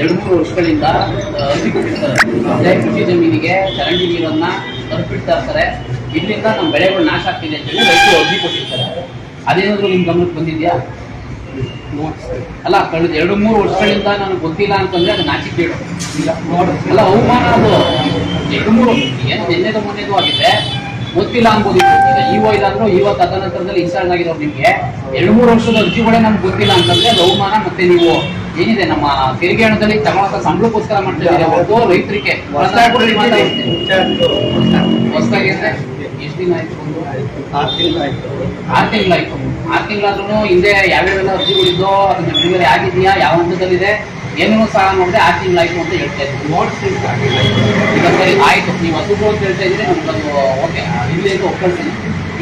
ಎರಡು ಮೂರು ವರ್ಷಗಳಿಂದ ಅರ್ಜಿ ಅದೇ ಕೃಷಿ ಜಮೀನಿಗೆ ಚರಂಡಿ ನೀರನ್ನ ತಲುಪಿಡ್ತಾ ಇರ್ತಾರೆ. ಇದರಿಂದ ನಮ್ಮ ಬೆಳೆಗಳು ನಾಶ ಆಗ್ತಿದೆ ಅಂತ ಹೇಳಿ ರೈತರು ಅರ್ಜಿ ಕೊಟ್ಟಿರ್ತಾರೆ. ಅದೇನಾದ್ರು ನಿಮ್ ಗಮನಕ್ಕೆ ಬಂದಿದ್ಯಾ? ಅಲ್ಲ, ಕಳೆದ ಎರಡು ಮೂರು ವರ್ಷಗಳಿಂದ ನನಗೆ ಗೊತ್ತಿಲ್ಲ ಅಂತಂದ್ರೆ ಅದು ನಾಚಿಕೇಡು ಅಲ್ಲ, ಅವಮಾನ ಅದು. ಎರಡು ಮೂರು, ಏನು ನಿನ್ನೆದು ಮೊನ್ನೆದು ಆಗಿದೆ ಗೊತ್ತಿಲ್ಲ ಅನ್ಬೋದಿತ್ತು ಈಗ ಇದಾದ್ರು ಇವತ್ತು ತದನಂತರದಲ್ಲಿ ಇನ್ಸ್ಟಾಲ್ ಆಗಿರೋರು ನಿಮ್ಗೆ. ಎರಡು ಮೂರು ವರ್ಷದ ಅರ್ಜಿಗಳೇ ನಮ್ಗೆ ಗೊತ್ತಿಲ್ಲ ಅಂತಂದ್ರೆ ಅದು ಅವಮಾನ ಮತ್ತೆ ನೀವು ಏನಿದೆ? ನಮ್ಮ ತೆರಿಗೆ ಹಣದಲ್ಲಿ ತಗೊಳಕ ಸಂಬಳಕ್ಕೋಸ್ಕರ ಮಾಡ್ತಾ ಒಬ್ಬ ರೈತರಿಗೆ ಹೊಸದಾಗಿ ಅಂದ್ರೆ ಎಷ್ಟು ದಿನ ಆಯ್ತು ಆರ್ ಆರು ತಿಂಗಳಾಯ್ತು ಆರು ತಿಂಗಳಾದ್ರೂ ಹಿಂದೆ ಯಾವ್ಯಾವೆಲ್ಲ ಅರ್ಜಿಗಳಿದ್ದೋ ಅದನ್ನ ಡೆಲಿವರಿ ಆಗಿದೆಯಾ? ಯಾವ ಹಂತದಲ್ಲಿದೆ? ಏನೂ ಸಹ ನೋಡಿದ್ರೆ ಆರು ತಿಂಗಳಾಯ್ತು ಅಂತ ಹೇಳ್ತಾ ಇದ್ರು ಈಗ ಸರಿ ಆಯ್ತು. ನೀವು ಹಸುಗಳು ಅಂತ ಹೇಳ್ತಾ ಇದ್ರೆ ನಮ್ಗೆ ಅದು ಓಕೆ. ಇಲ್ಲಿ ಒಪ್ಕೊಳ್ತೀನಿ.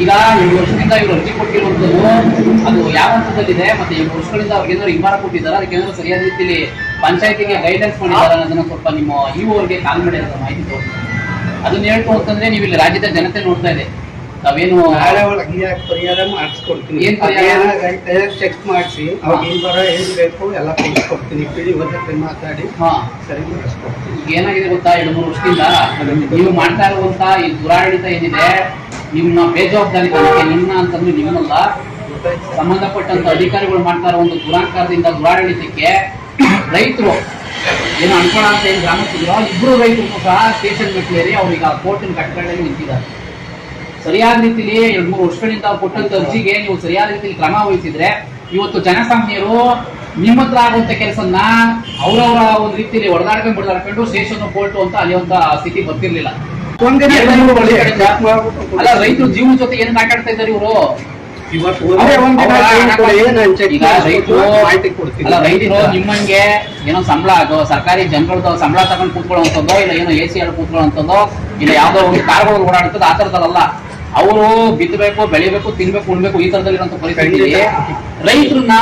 ಈಗ ಎರಡು ವರ್ಷದಿಂದ ಇವರು ಅರ್ಜಿ ಕೊಟ್ಟಿರುವಂಥದ್ದು ಅದು ಯಾವ ಹಂತದಲ್ಲಿದೆ? ಮತ್ತೆ ಎರಡು ವರ್ಷಗಳಿಂದ ಅವ್ರಿಗೆ ಏನಾದ್ರು ಇಂಬಾರ ಕೊಟ್ಟಿದ್ದಾರೆ? ಅದಕ್ಕೆ ಏನಾದ್ರು ಸರಿಯಾದ ರೀತಿಯಲ್ಲಿ ಪಂಚಾಯತಿಗೆ ಗೈಡೆನ್ಸ್ ಮಾಡಿದ್ದಾರೆ ಅನ್ನೋದನ್ನ ಸ್ವಲ್ಪ ನಿಮ್ಮ ಇವು ಅವ್ರಿಗೆ ಕಾಲ್ ಮಾಡಿ ಮಾಹಿತಿ ತೋರಿಸಿ ಅದನ್ನ ಹೇಳ್ತು ಅಂತಂದ್ರೆ ನೀವು ಇಲ್ಲಿ ರಾಜ್ಯದ ಜನತೆ ನೋಡ್ತಾ ಇದೆ. ನಾವೇನು ನಾಳೆ ಒಳಗೆ ಯಾಕೆ ಪರಿಹಾರ ಮಾಡಿಸ್ಕೊಡ್ತೀನಿ. ಏನ್ ಪರಿಹಾರ? ಚೆಕ್ ಮಾಡಿಸಿ ಅವ್ರಿಗೆ ಏನ್ ಬರೋ ಏನ್ ಬೇಕು ಎಲ್ಲ ಕೊಡ್ತೀನಿ ಪಿಡಿ ಮಾತಾಡಿ ಹಾ. ಸರಿ ಮಾಡಿಸ್ಕೊಡ್ತೀನಿ. ಏನಾಗಿದೆ ಗೊತ್ತಾ? ಎರಡು ಮೂರು ವರ್ಷದಿಂದ ನೀವು ಮಾಡ್ತಾ ಇರುವಂತ ಈ ದುರಾಡಳಿತ ಏನಿದೆ ನಿಮ್ಮ ಬೇಜವಾಬ್ದಾರಿ ತನಿಖೆ ನಿಮ್ಮ ಅಂತಂದ್ರೆ ನಿಮ್ಮಲ್ಲ. ಸಂಬಂಧಪಟ್ಟಂತ ಅಧಿಕಾರಿಗಳು ಮಾಡ್ತಾರ ಒಂದು ದುರಾಂಕಾರದಿಂದ ದುರಾಡಳಿತಕ್ಕೆ ರೈತರು ಏನು ಅನ್ಕೋಣ ಅಂತ ಏನು ಗ್ರಾಮಸ್ಥರು ಇಬ್ರು ರೈತರು ಸಹ ಸ್ಟೇಷನ್ ಮೆಟ್ಲೇರಿ ಅವ್ರಿಗೆ ಆ ಕೋರ್ಟಿನ ಕಟ್ಟಡದಲ್ಲಿ ನಿಂತಿದ್ದಾರೆ. ಸರಿಯಾದ ರೀತಿಲಿ ಎರಡು ಮೂರು ವರ್ಷಗಳಿಂದ ಕೊಟ್ಟಂತ ಅರ್ಜಿಗೆ ನೀವು ಸರಿಯಾದ ರೀತಿಲಿ ಕ್ರಮ ವಹಿಸಿದ್ರೆ ಇವತ್ತು ಜನಸಾಮಾನ್ಯರು ನಿಮ್ಮ ಹತ್ರ ಆಗುವಂತ ಕೆಲಸನ ಅವರವರ ಒಂದು ರೀತಿಯಲ್ಲಿ ಹೊಡೆದಾಡ್ಕೊಂಡು ಬಿಡದಾಡ್ಕೊಂಡು ಸ್ಟೇಷನ್, ಕೋರ್ಟು ಅಂತ ಅಲ್ಲಿಯುವಂತ ಸ್ಥಿತಿ ಬರ್ತಿರ್ಲಿಲ್ಲ. ಅಲ್ಲ ರೈತರು ಜೀವನ ಜೊತೆ ಏನ್ ಮಾತಾಡ್ತಾ ಇದ್ದಾರೆ ಇವರು? ರೈತರು ಅಲ್ಲ ನಿಮ್ಮಂಗೆ ಏನೋ ಸಂಬಳ ಅದು ಸರ್ಕಾರಿ ಜನಗಳದ್ದು ಸಂಬಳ ತಗೊಂಡು ಕೂತ್ಕೊಳ್ಳುವಂಥದ್ದೋ ಇಲ್ಲ ಏನೋ ಎ ಸಿ ಹೇಳಿ ಕೂತ್ಕೊಳ್ಳುವಂಥದ್ದೋ ಇಲ್ಲ ಯಾವ್ದೋ ಒಂದು ಕಾರ್ಗಳು ಓಡಾಡ್ತದ ಆ ತರದಲ್ಲ ಅವರು ಬಿತ್ತಬೇಕು ಬೆಳಿಬೇಕು ತಿನ್ಬೇಕು ಉಣ್ಬೇಕು ಈ ತರದಲ್ಲಿರುವಂತ ಪರಿಸ್ಥಿತಿ ರೈತರನ್ನ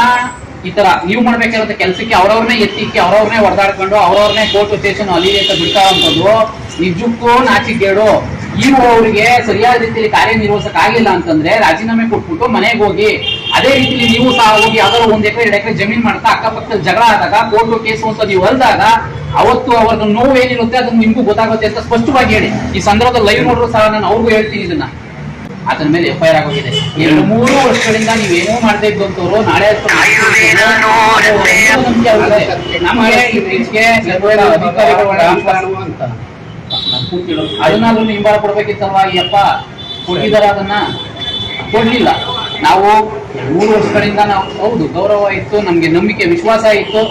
ಈ ತರ ನೀವು ಮಾಡ್ಬೇಕಿರೋ ಕೆಲಸಕ್ಕೆ ಅವ್ರವ್ರನ್ನೇ ಎತ್ತಿಕ್ಕಿ ಅವ್ರವ್ರನ್ನೇ ಹೊಡೆದಾಡ್ಕೊಂಡು ಅವ್ರವ್ರನ್ನೇ ಕೋರ್ಟ್ ಸ್ಟೇಷನ್ ಅಲ್ಲಿ ಅಂತ ಬಿಡ್ತಾವಂಥದ್ದು ನಿಜಕ್ಕೂ ನಾಚಿಕೇಡು ಅವರಿಗೆ ಸರಿಯಾದ ರೀತಿಯಲ್ಲಿ ಕಾರ್ಯನಿರ್ವಹಿಸಕ್ ಆಗಿಲ್ಲ ಅಂತಂದ್ರೆ ರಾಜೀನಾಮೆ ಕೊಟ್ಬಿಟ್ಟು ಮನೆಗೆ ಹೋಗಿ, ಅದೇ ರೀತಿಯಲ್ಲಿ ನೀವು ಸಹ ಹೋಗಿ ಯಾವ್ದಾದ್ರು ಒಂದ್ ಎಕರೆ, ಎರಡು ಎಕರೆ ಜಮೀನ್ ಮಾಡ್ತಾ ಅಕ್ಕಪಕ್ಕದಲ್ಲಿ ಜಗಳ ಆದಾಗ ಕೋರ್ಟು ಕೇಸು ಅಂತ ನೀವು ಹೊಲ್ದಾಗ, ಅವತ್ತು ಅವ್ರದ್ದು ನೋವು ಏನಿರುತ್ತೆ ಅದನ್ನ ನಿಮ್ಗೂ ಗೊತ್ತಾಗುತ್ತೆ ಅಂತ ಸ್ಪಷ್ಟವಾಗಿ ಹೇಳಿ. ಈ ಸಂದರ್ಭದಲ್ಲಿ ಲೈವ್ ನೋಡ್ರು ಸಹ ನಾನು ಅವ್ರಿಗೂ ಹೇಳ್ತೀನಿ ಇದನ್ನ. ಅದ್ರ ಮೇಲೆ ಎಫ್ ಐ ಆರ್ ಆಗೋಗಿದೆ. ಎರಡು ಮೂರು ವರ್ಷಗಳಿಂದ ನೀವೇನೋ ಮಾಡದೇ ಇದ್ದಂತವ್ರು ನಾಳೆ ಅಷ್ಟು ನಮಗೆ ಅಧಿಕಾರಿಗಳು ಅಂತ ಅದನ್ನಾದ್ರೂ ಹಿಂಬಾರ ಕೊಡ್ಬೇಕಿತ್ತಲ್ವಾ ಅಯ್ಯಪ್ಪ, ಕೊಟ್ಟಿದಾರ ಅದನ್ನ? ಕೊಡ್ಲಿಲ್ಲ. ನಾವು ಮೂರು ವರ್ಷಗಳಿಂದ ನಾವು ಹೌದು, ಗೌರವ ಇತ್ತು, ನಮ್ಗೆ ನಂಬಿಕೆ, ವಿಶ್ವಾಸ ಇತ್ತು.